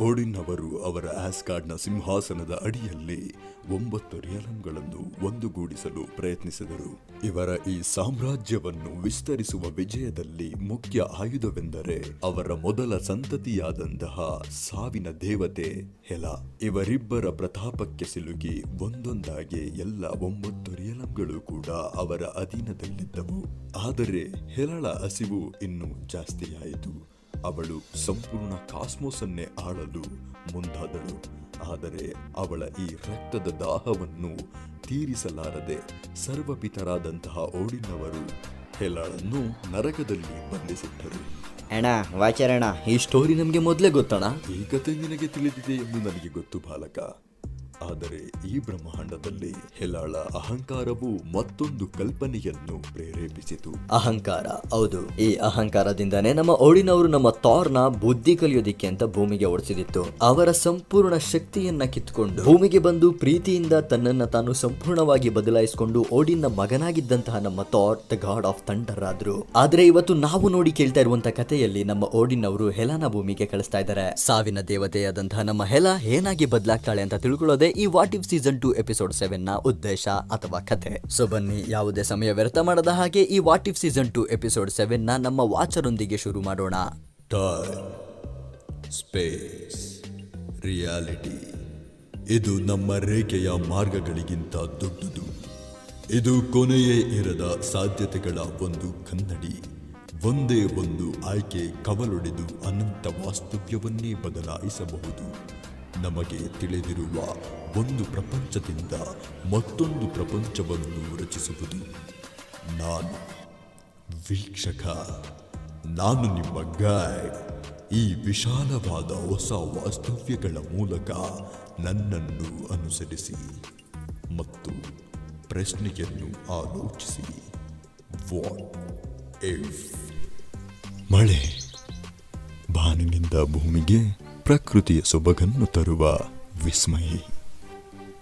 ಓಡಿನ್ ಅವರು ಅವರ ಆಸ್ಕಾರ್ಡ್ನ ಸಿಂಹಾಸನದ ಅಡಿಯಲ್ಲಿ ಒಂಬತ್ತು ರಿಯಲಂಗಳನ್ನು ಒಂದುಗೂಡಿಸಲು ಪ್ರಯತ್ನಿಸಿದರು. ಇವರ ಈ ಸಾಮ್ರಾಜ್ಯವನ್ನು ವಿಸ್ತರಿಸುವ ವಿಜಯದಲ್ಲಿ ಮುಖ್ಯ ಆಯುಧವೆಂದರೆ ಅವರ ಮೊದಲ ಸಂತತಿಯಾದಂತಹ ಸಾವಿನ ದೇವತೆ ಹೆಲ. ಇವರಿಬ್ಬರ ಪ್ರತಾಪಕ್ಕೆ ಸಿಲುಕಿ ಒಂದೊಂದಾಗಿ ಎಲ್ಲ ಒಂಬತ್ತು ರಿಯಲಂಗಳು ಕೂಡ ಅವರ ಅಧೀನದಲ್ಲಿದ್ದವು. ಆದರೆ ಹೆಲಳ ಹಸಿವು ಇನ್ನೂ ಜಾಸ್ತಿಯಾಯಿತು. ಅವಳು ಸಂಪೂರ್ಣ ಕಾಸ್ಮೋಸನ್ನೇ ಆಳಲು ಮುಂದಾದಳು. ಆದರೆ ಅವಳ ಈ ರಕ್ತದ ದಾಹವನ್ನು ತೀರಿಸಲಾರದೆ ಸರ್ವಪಿತರಾದಂತಹ ಓಡಿನವರು ಹೆಲಾಳನ್ನು ನರಕದಲ್ಲಿ ಬಂಧಿಸಿದ್ದರು. ಅಣ್ಣ ವಾಚರಣ ಈ ಸ್ಟೋರಿ ನಮಗೆ ಮೊದಲೇ ಗೊತ್ತಣ ಈ ಕತೆ ನಿನಗೆ ತಿಳಿದಿದೆ ಎಂದು ನನಗೆ ಗೊತ್ತು ಬಾಲಕ. ಆದರೆ ಈ ಬ್ರಹ್ಮಾಂಡದಲ್ಲಿ ಹೆಲಾಳ ಅಹಂಕಾರವು ಮತ್ತೊಂದು ಕಲ್ಪನೆಯನ್ನು ಪ್ರೇರೇಪಿಸಿತು. ಅಹಂಕಾರ, ಹೌದು. ಈ ಅಹಂಕಾರದಿಂದನೇ ನಮ್ಮ ಓಡಿನವರು ನಮ್ಮ ತಾರ್ನ ಬುದ್ಧಿ ಕಲಿಯೋದಿಕ್ಕೆ ಅಂತ ಭೂಮಿಗೆ ಓಡಿಸಿದಿತ್ತು ಅವರ ಸಂಪೂರ್ಣ ಶಕ್ತಿಯನ್ನ ಕಿತ್ಕೊಂಡು ಭೂಮಿಗೆ ಬಂದು ಪ್ರೀತಿಯಿಂದ ತನ್ನನ್ನ ತಾನು ಸಂಪೂರ್ಣವಾಗಿ ಬದಲಾಯಿಸಿಕೊಂಡು ಓಡಿನ ಮಗನಾಗಿದ್ದಂತಹ ನಮ್ಮ Thor, the god of thunder ಆದ್ರು. ಆದ್ರೆ ಇವತ್ತು ನಾವು ನೋಡಿ ಕೇಳ್ತಾ ಇರುವಂತಹ ಕಥೆಯಲ್ಲಿ ನಮ್ಮ ಓಡಿನವರು ಹೆಲಾನ ಭೂಮಿಗೆ ಕಳಿಸ್ತಾ ಇದ್ದಾರೆ. ಸಾವಿನ ದೇವತೆಯಾದಂತಹ ನಮ್ಮ ಹೆಲ ಏನಾಗಿ ಬದಲಾಗ್ತಾಳೆ ಅಂತ ತಿಳ್ಕೊಳ್ಳೋದೇ ಈ what if season two episode ಸೆವೆನ್ನ ಉದ್ದೇಶ ಅಥವಾ ಕಥೆ. ಸೊ ಬನ್ನಿ, ಯಾವುದೇ ಸಮಯ ವ್ಯರ್ಥ ಮಾಡದ ಹಾಗೆ ಈ what if season two episode ಸೆವೆನ್ನ ನಮ್ಮ ವಾಚರೊಂದಿಗೆ ಶುರು ಮಾಡೋಣ. ಸ್ಪೇಸ್ ರಿಯಾಲಿಟಿ ಇದು ನಮ್ಮ ರೇಖೆಯ ಮಾರ್ಗಗಳಿಗಿಂತ ದೊಡ್ಡದು. ಇದು ಕೊನೆಯೇ ಇರದ ಸಾಧ್ಯತೆಗಳ ಒಂದು ಕನ್ನಡಿ. ಒಂದೇ ಒಂದು ಆಯ್ಕೆ ಕವಲೊಡೆದು ಅನಂತ ವಾಸ್ತವ್ಯವನ್ನೇ ಬದಲಾಯಿಸಬಹುದು. ನಮಗೆ ತಿಳಿದಿರುವ ಒಂದು ಪ್ರಪಂಚದಿಂದ ಮತ್ತೊಂದು ಪ್ರಪಂಚವನ್ನು ರಚಿಸುವುದು ನಾನು. ವೀಕ್ಷಕ, ನಾನು ನಿಮ್ಮ ಗೈಡ್. ಈ ವಿಶಾಲವಾದ ಹೊಸ ವಾಸ್ತವ್ಯಗಳ ಮೂಲಕ ನನ್ನನ್ನು ಅನುಸರಿಸಿ ಮತ್ತು ಪ್ರಶ್ನೆಯನ್ನು ಆಲೋಚಿಸಿ. What if? ಮಳೆ. ಬಾನಿನಿಂದ ಭೂಮಿಗೆ ಪ್ರಕೃತಿಯ ಸೊಬಗನ್ನು ತರುವ ವಿಸ್ಮಯಿ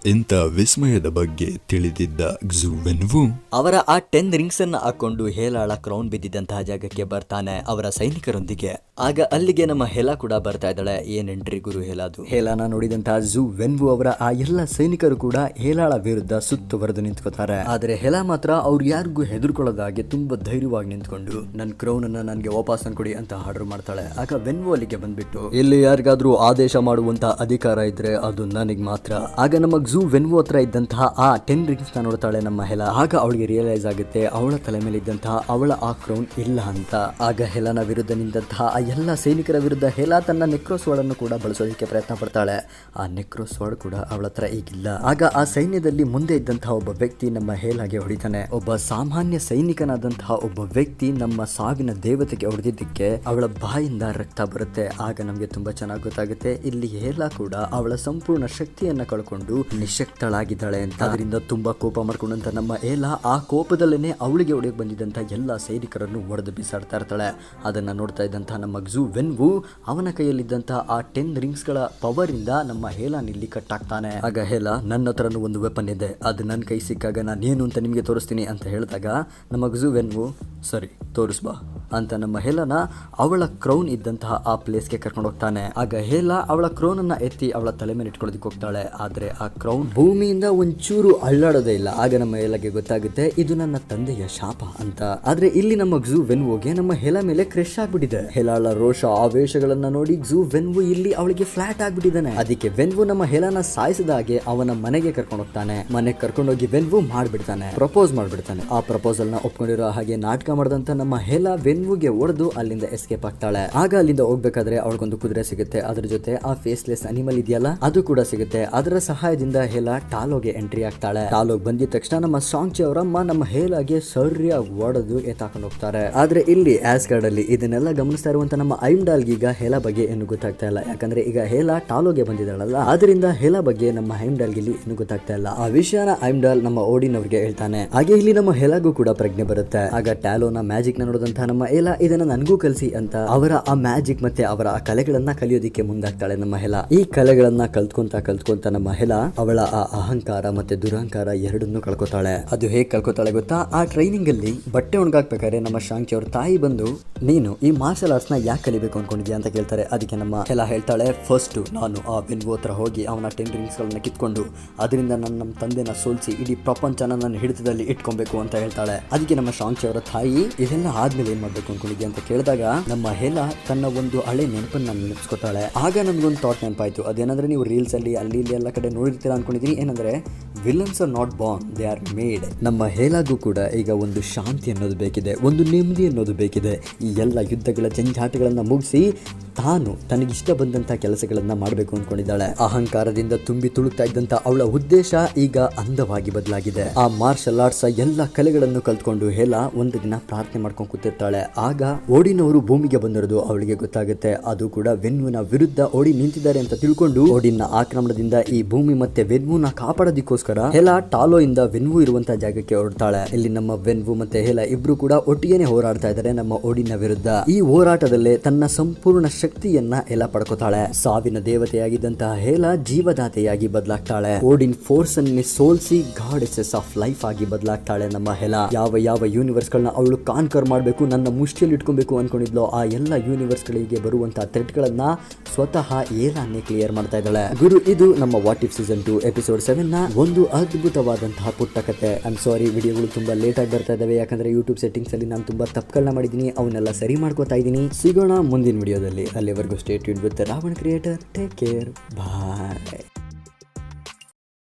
ಇಂಥ ವಿಸ್ಮಯದ ಬಗ್ಗೆ ತಿಳಿದಿದ್ದ ಝೂವೆನ್ವು ಅವರ ಆ ಟೆನ್ ರಿಂಗ್ಸ್ ಅನ್ನ ಹಾಕೊಂಡು ಹೇಲಾಳ ಕ್ರೌನ್ ಬಿದ್ದಿದ್ದಂತಹ ಜಾಗಕ್ಕೆ ಬರ್ತಾನೆ ಅವರ ಸೈನಿಕರೊಂದಿಗೆ. ಆಗ ಅಲ್ಲಿಗೆ ನಮ್ಮ ಹೆಲಾ ಕೂಡ ಬರ್ತಾ ಇದ್ದಾಳೆ. ಏನೆಂಟ್ರಿ ಗುರು ಹೇಲಾದು? ಹೇಲಾನ ನೋಡಿದಂತಹ ಝೂ ವೆನ್ವು ಅವರ ಆ ಎಲ್ಲ ಸೈನಿಕರು ಕೂಡ ಹೇಲಾಳ ವಿರುದ್ಧ ಸುತ್ತುವರೆದು ನಿಂತ್ಕೋತಾರೆ. ಆದ್ರೆ ಹೆಲಾ ಮಾತ್ರ ಅವ್ರು ಯಾರಿಗೂ ಹೆದರ್ಕೊಳ್ಳೋದಾಗೆ ತುಂಬಾ ಧೈರ್ಯವಾಗಿ ನಿಂತ್ಕೊಂಡು ನನ್ನ ಕ್ರೌನ್ ಅನ್ನ ನನಗೆ ವಾಪಸ್ ಕೊಡಿ ಅಂತ ಆರ್ಡರ್ ಮಾಡ್ತಾಳೆ. ಆಗ ವೆನ್ವು ಅಲ್ಲಿಗೆ ಬಂದ್ಬಿಟ್ಟು ಇಲ್ಲಿ ಯಾರಿಗಾದ್ರೂ ಆದೇಶ ಮಾಡುವಂತ ಅಧಿಕಾರ ಇದ್ರೆ ಅದು ನನಗೆ ಮಾತ್ರ. ಆಗ ನಮ್ಮ ಝೂ ವೆನ್ವು ಹತ್ರ ಇದ್ದಂತಹ ಆ ಟೆನ್ ರಿಂಗ್ಸ್ನ ನೋಡ್ತಾಳೆ ನಮ್ಮ ಹೆಲ. ಆಗ ಅವಳಿಗೆ ರಿಯಲೈಸ್ ಆಗುತ್ತೆ, ಅವಳ ತಲೆ ಮೇಲೆ ಇದ್ದಂತಹ ಅವಳ ಆ ಕ್ರೌನ್ ಇಲ್ಲ ಅಂತ. ಆಗ ಹೆಲನ ವಿರುದ್ಧ ನಿಂತಹ ಆ ಎಲ್ಲ ಸೈನಿಕರ ವಿರುದ್ಧ ಹೆಲ ತನ್ನ ನೆಕ್ರೋಸ್ ವರ್ಡ್ ಅನ್ನು ಕೂಡ ಬಳಸೋದಕ್ಕೆ ಪ್ರಯತ್ನ ಪಡ್ತಾಳೆ. ಆ ನೆಕ್ರೋಸ್ ವರ್ಡ್ ಕೂಡ ಅವಳ ಹತ್ರ ಈಗಿಲ್ಲ. ಆಗ ಆ ಸೈನ್ಯದಲ್ಲಿ ಮುಂದೆ ಇದ್ದಂತಹ ಒಬ್ಬ ವ್ಯಕ್ತಿ ನಮ್ಮ ಹೇಲಾಗೆ ಹೊಡಿತಾನೆ. ಒಬ್ಬ ಸಾಮಾನ್ಯ ಸೈನಿಕನಾದಂತಹ ಒಬ್ಬ ವ್ಯಕ್ತಿ ನಮ್ಮ ಸಾವಿನ ದೇವತೆಗೆ ಹೊಡೆದಿದ್ದಕ್ಕೆ ಅವಳ ಬಾಯಿಂದ ರಕ್ತ ಬರುತ್ತೆ. ಆಗ ನಮಗೆ ತುಂಬಾ ಚೆನ್ನಾಗಿ ಗೊತ್ತಾಗುತ್ತೆ. ಇಲ್ಲಿ ಹೇಲಾ ಕೂಡ ಅವಳ ಸಂಪೂರ್ಣ ಶಕ್ತಿಯನ್ನ ಕಳ್ಕೊಂಡು ನಿಶಕ್ತಳಾಗಿದ್ದಾಳೆ ಅಂತ. ಅದರಿಂದ ತುಂಬಾ ಕೋಪ ಮಾಡ್ಕೊಂಡಂತ ನಮ್ಮ ಏಲಾ ಆ ಕೋಪದಲ್ಲೇನೆ ಅವಳಿಗೆ ಹೊಡೆಯಕ್ಕೆ ಬಂದಿದ್ದಂತ ಎಲ್ಲ ಸೈನಿಕರನ್ನು ಹೊಡೆದು ಬಿಸಾಡ್ತಾ ಇರ್ತಾಳೆ. ಅದನ್ನ ನೋಡ್ತಾ ಇದ್ದಂತ ನಮ್ಮ ವೆನ್ ವೆನ್ವು ಅವನ ಕೈಯಲ್ಲಿದ್ದಂಥ ಆ ಟೆನ್ ರಿಂಗ್ಸ್ಗಳ ಪವರ್ ಇಂದ ನಮ್ಮ ಹೇಲ ನಿಲ್ಲಿ ಕಟ್ಟಾಗ್ತಾನೆ ಆಗ ಹೇಲ ನನ್ನ ಹತ್ರನೂ ಒಂದು ವೆಪನ್ ಇದೆ. ಅದು ನನ್ನ ಕೈ ಸಿಕ್ಕಾಗ ನಾನು ಏನು ಅಂತ ನಿಮಗೆ ತೋರಿಸ್ತೀನಿ ಅಂತ ಹೇಳಿದಾಗ ನಮ್ಮ ವೆನ್ ವೆನ್ವು, ಸರಿ, ತೋರಿಸ್ಬಾ. ಅಂತ ನಮ್ಮ ಹೇಲನ ಅವಳ ಕ್ರೌನ್ ಇದ್ದಂತಹ ಆ ಪ್ಲೇಸ್ಗೆ ಕರ್ಕೊಂಡು ಹೋಗ್ತಾನೆ. ಆಗ ಹೇಲ ಅವಳ ಕ್ರೌನ್ ಅನ್ನ ಎತ್ತಿ ಅವಳ ತಲೆ ಮೇಲೆ ಇಟ್ಕೊಳ್ಳೋದಕ್ಕೆ ಹೋಗ್ತಾಳೆ. ಆದ್ರೆ ಆ ಕ್ರೌನ್ ಭೂಮಿಯಿಂದ ಒಂಚೂರು ಅಳ್ಳಾಡೋದೇ ಇಲ್ಲ. ಆಗ ನಮ್ಮ ಹೇಲಗೆ ಗೊತ್ತಾಗುತ್ತೆ, ಇದು ನನ್ನ ತಂದೆಯ ಶಾಪ ಅಂತ. ಆದ್ರೆ ಇಲ್ಲಿ ನಮ್ಮ ಗ್ಝೂ ವೆನ್ವೋಗೆ ನಮ್ಮ ಹೆಲ ಮೇಲೆ ಕ್ರೆಶ್ ಆಗ್ಬಿಟ್ಟಿದೆ. ಹೆಲಾಳ ರೋಷ ಆವೇಶಗಳನ್ನ ನೋಡಿ ಗ್ಝೂ ವೆನ್ವು ಇಲ್ಲಿ ಅವಳಿಗೆ ಫ್ಲಾಟ್ ಆಗ್ಬಿಟ್ಟಿದ್ದಾನೆ. ಅದಕ್ಕೆ ವೆನ್ವು ನಮ್ಮ ಹೆಲನ ಸಾಯಿಸಿದ ಹಾಗೆ ಅವನ ಮನೆಗೆ ಕರ್ಕೊಂಡು ಹೋಗ್ತಾನೆ. ಮನೆಗೆ ಕರ್ಕೊಂಡೋಗಿ ವೆನ್ವು ಮಾಡ್ಬಿಡ್ತಾನೆ. ಪ್ರಪೋಸ್ ಮಾಡ್ಬಿಡ್ತಾನೆ. ಆ ಪ್ರಪೋಸಲ್ನ ಒಪ್ಕೊಂಡಿರೋ ಹಾಗೆ ನಾಟಕ ಮಾಡಿದಂತ ನಮ್ಮ ಹೆಲ ವೆನ್ವುಗೆ ಹೊಡೆದು ಅಲ್ಲಿಂದ ಎಸ್ಕೇಪ್ ಆಗ್ತಾಳೆ. ಆಗ ಅಲ್ಲಿಂದ ಹೋಗ್ಬೇಕಾದ್ರೆ ಅವಳಿಗೊಂದು ಕುದುರೆ ಸಿಗುತ್ತೆ. ಅದ್ರ ಜೊತೆ ಆ ಫೇಸ್ಲೆಸ್ ಅನಿಮಲ್ ಇದೆಯಲ್ಲ, ಅದು ಕೂಡ ಸಿಗುತ್ತೆ. ಅದರ ಸಹಾಯದಿಂದ ಹೇಲ ಟಾಲೋಗೆ ಎಂಟ್ರಿ ಆಗ್ತಾಳೆ. ಟಾಲೋಗ್ ಬಂದಿದ ತಕ್ಷಣ ನಮ್ಮ ಸಾಂಗ್ಚಿ ಅವರಮ್ಮ ನಮ್ಮ ಹೇಲಾಗೆ ಸರಿಯಾಗಿ ಒಡೆದು ಎತ್ತಾಕೊಂಡು ಹೋಗ್ತಾರೆ. ಆದ್ರೆ ಇಲ್ಲಿ ಆಸ್ಗಾರ್ಡ್ ಅಲ್ಲಿ ಇದನ್ನೆಲ್ಲ ಗಮನಿಸ್ತಾ ಇರುವಂತ ನಮ್ಮ ಐಮ್ಡಾಲ್ಗೆ ಈಗ ಹೇಲ ಬಗ್ಗೆ ಏನು ಗೊತ್ತಾಗ್ತಾ ಇಲ್ಲ. ಯಾಕಂದ್ರೆ ಈಗ ಹೇಲ ಟಾಲೋಗೆ ಬಂದಿದ್ದಾಳಲ್ಲ ಅದರಿಂದ ಹೇಲ ಬಗ್ಗೆ ನಮ್ಮ ಐಮ್ಡಾಲ್ಗೆ ಇಲ್ಲಿ ಏನು ಗೊತ್ತಾಗ್ತಾ ಇಲ್ಲ. ಆ ವಿಷಯನ ಐಮ್ಡಾಲ್ ನಮ್ಮ ಓಡಿನವ್ರಿಗೆ ಹೇಳ್ತಾನೆ. ಹಾಗೆ ಇಲ್ಲಿ ನಮ್ಮ ಹೇಲಾಗೂ ಕೂಡ ಪ್ರಜ್ಞೆ ಬರುತ್ತೆ. ಆಗ ಟ್ಯಾಲೋನ ಮ್ಯಾಜಿಕ್ನ ನೋಡಿದಂತಹ ನಮ್ಮ ಏಲ ಇದನ್ನ ನನಗೂ ಕಲಿಸಿ ಅಂತ ಅವರ ಆ ಮ್ಯಾಜಿಕ್ ಮತ್ತೆ ಅವರ ಆ ಕಲೆಗಳನ್ನ ಕಲಿಯೋದಿಕ್ಕೆ ಮುಂದಾಗ್ತಾಳೆ ನಮ್ಮ ಹೆಲ ಈ ಕಲೆಗಳನ್ನ ಕಲ್ತ್ಕೊಂತ ಕಲ್ತ್ಕೊಂತ ನಮ್ಮ ಹೆಲ ಅವಳ ಆ ಅಹಂಕಾರ ಮತ್ತೆ ದುರಹಂಕಾರ ಎರಡನ್ನೂ ಕಳ್ಕೊತಾಳೆ. ಅದು ಹೇಗೆ ಕಳ್ಕೊತಾಳೆ ಗೊತ್ತಾ? ಆ ಟ್ರೈನಿಂಗ್ ಅಲ್ಲಿ ಬಟ್ಟೆ ಒಣಗಾಕ್ಬೇಕಾದ್ರೆ ನಮ್ಮ ಶಾಂಕಿ ಅವ್ರ ತಾಯಿ ಬಂದು, ನೀನು ಈ ಮಾರ್ಷಲ್ ಆರ್ಟ್ಸ್ನ ಯಾಕೆ ಕಲಿಬೇಕು ಅನ್ಕೊಂಡಿದ್ಯಾ? ಅಂತ ಕೇಳ್ತಾರೆ. ಅದಕ್ಕೆ ನಮ್ಮ ಹೆಲ ಹೇಳ್ತಾಳೆ ಫಸ್ಟ್ ನಾನು ಆ ಬೆನ್ಗು ಹತ್ರ ಹೋಗಿ ಅವನ ಟೆನ್ ರಿಂಗ್ಸ್ ಗಳನ್ನ ಕಿತ್ಕೊಂಡು, ಅದರಿಂದ ನನ್ನ ನಮ್ಮ ತಂದೆನ ಸೋಲ್ಸಿ ಇಡೀ ಪ್ರಪಂಚನ ನನ್ನ ಹಿಡಿತದಲ್ಲಿ ಇಟ್ಕೊಬೇಕು ಅಂತ ಹೇಳ್ತಾಳೆ. ಅದಕ್ಕೆ ನಮ್ಮ ಶಾಂಕಿ ಅವರ ತಾಯಿ, ಇದೆಲ್ಲ ಆದ್ಮೇಲೆ ಏನ್ ಮಾಡ್ಬೇಕು ಅನ್ಕೊಂಡಿದ್ಯಾ ಅಂತ ಕೇಳಿದಾಗ ನಮ್ಮ ಹೆಲ ತನ್ನ ಒಂದು ಹಳೆ ನೆನಪನ್ನ ನೆನಪಿಸ್ಕೊತಾಳೆ ಆಗ ನನ್ಗೊಂದು ಥಾಟ್ ನೆನಪಾಯ್ತು. ಅದೇನಂದ್ರೆ ನೀವು ರೀಲ್ಸ್ ಅಲ್ಲಿ ಅಲ್ಲಿ, ಇಲ್ಲಿ ಎಲ್ಲ ಕಡೆ ನೋಡಿರ್ತೀರ ಅನ್ಕೊಂಡಿದೀನಿ. ಏನಂದ್ರೆ villains are not born they are made ನಮ್ಮ ಹೇಲಾಗೂ ಕೂಡ ಈಗ ಒಂದು ಶಾಂತಿ ಅನ್ನೋದು ಬೇಕಿದೆ, ಒಂದು ನೆಮ್ಮದಿ ಅನ್ನೋದು ಬೇಕಿದೆ. ಈ ಎಲ್ಲ ಯುದ್ಧಗಳ ಜಂಜಾಟಗಳನ್ನು ಮುಗಿಸಿ ತಾನು ತನಗಿಷ್ಟ ಬಂದಂತ ಕೆಲಸಗಳನ್ನ ಮಾಡಬೇಕು ಅನ್ಕೊಂಡಿದ್ದಾಳೆ. ಅಹಂಕಾರದಿಂದ ತುಂಬಿ ತುಳುಕ್ತಾ ಇದ್ದಂತ ಅವಳ ಉದ್ದೇಶ ಈಗ ಅಂದವಾಗಿ ಬದಲಾಗಿದೆ. ಆ ಮಾರ್ಷಲ್ ಆರ್ಟ್ಸ್ ಎಲ್ಲ ಕಲೆಗಳನ್ನು ಕಲ್ತ್ಕೊಂಡು ಹೇಳ ಒಂದು ದಿನ ಪ್ರಾರ್ಥನೆ ಮಾಡ್ಕೊಂಡು ಕೂತಿರ್ತಾಳೆ. ಆಗ ಓಡಿನವರು ಭೂಮಿಗೆ ಬಂದಿರೋದು ಅವಳಿಗೆ ಗೊತ್ತಾಗುತ್ತೆ. ಅದು ಕೂಡ ವೆನ್ವುನ ವಿರುದ್ಧ ಓಡಿ ನಿಂತಿದ್ದಾರೆ ಅಂತ ತಿಳ್ಕೊಂಡು ಓಡಿನ ಆಕ್ರಮಣದಿಂದ ಈ ಭೂಮಿ ಮತ್ತೆ ವೆನ್ವುನ ಕಾಪಾಡೋದಿಕ್ಕೋಸ್ಕರ ಹೆಲ ಟಾಲೋ ಇಂದ ವೆನ್ವು ಇರುವಂತಹ ಜಾಗಕ್ಕೆ ಹೊರಡ್ತಾಳೆ. ಇಲ್ಲಿ ನಮ್ಮ ವೆನ್ವು ಮತ್ತೆ ಹೆಲ ಇಬ್ರು ಕೂಡ ಒಟ್ಟಿಗೆನೆ ಹೋರಾಡ್ತಾ ಇದ್ದಾರೆ ನಮ್ಮ ಓಡಿನ ವಿರುದ್ಧ. ಈ ಹೋರಾಟದಲ್ಲೇ ತನ್ನ ಸಂಪೂರ್ಣ ಶಕ್ತಿಯನ್ನ ಎಲ್ಲ ಪಡ್ಕೋತಾಳೆ. ಸಾವಿನ ದೇವತೆಯಾಗಿದ್ದಂತಹ ಹೇಲ ಜೀವದಾತೆಯಾಗಿ ಬದಲಾಗ್ತಾಳೆ. ಓಡಿನ್ ಫೋರ್ಸ್ ಅನ್ನೇ ಸೋಲ್ಸಿ ಗಾಡೆಸಸ್ ಆಫ್ ಲೈಫ್ ಆಗಿ ಬದಲಾಗ್ತಾಳೆ ನಮ್ಮ ಹೆಲ. ಯಾವ ಯಾವ ಯೂನಿವರ್ಸ್ ಗಳನ್ನ ಅವಳು ಕಾನ್ಕರ್ ಮಾಡಬೇಕು, ನನ್ನ ಮುಷ್ಟಿಯಲ್ಲಿ ಇಟ್ಕೊಬೇಕು ಅನ್ಕೊಂಡಿದ್ಲೋ, ಆ ಎಲ್ಲ ಯೂನಿವರ್ಸ್ ಗಳಿಗೆ ಬರುವಂತಹ ಥ್ರೆಟ್ ಗಳನ್ನ ಸ್ವತಃ ಏಲಾನೆ ಕ್ಲಿಯರ್ ಮಾಡ್ತಾ ಇದ್ದಾಳೆ. ಗುರು, ಇದು ನಮ್ಮ what if season two episode ಸೆವೆನ್ನ ಒಂದು ಅದ್ಭುತವಾದಂತಹ ಪುಟ್ಟ ಕತೆ. ಐಮ್ ಸಾರಿ ವಿಡಿಯೋಗಳು ತುಂಬಾ ಲೇಟ್ ಆಗಿ ಬರ್ತಾ ಇದಾವೆ ಯಾಕಂದ್ರೆ ಯೂಟ್ಯೂಬ್ ಸೆಟ್ಟಿಂಗ್ಸ್ ಅಲ್ಲಿ ನಾನು ತುಂಬಾ ತಪ್ಪುಗಳನ್ನ ಮಾಡಿದೀನಿ ಅವನ್ನೆಲ್ಲ ಸರಿ ಮಾಡ್ಕೋತಾ ಇದ್ದೀನಿ. ಸಿಗೋಣ ಮುಂದಿನ ವಿಡಿಯೋದಲ್ಲಿ. ಅಲ್ಲಿವರೆಗೂ stay with Ravan creator take care bye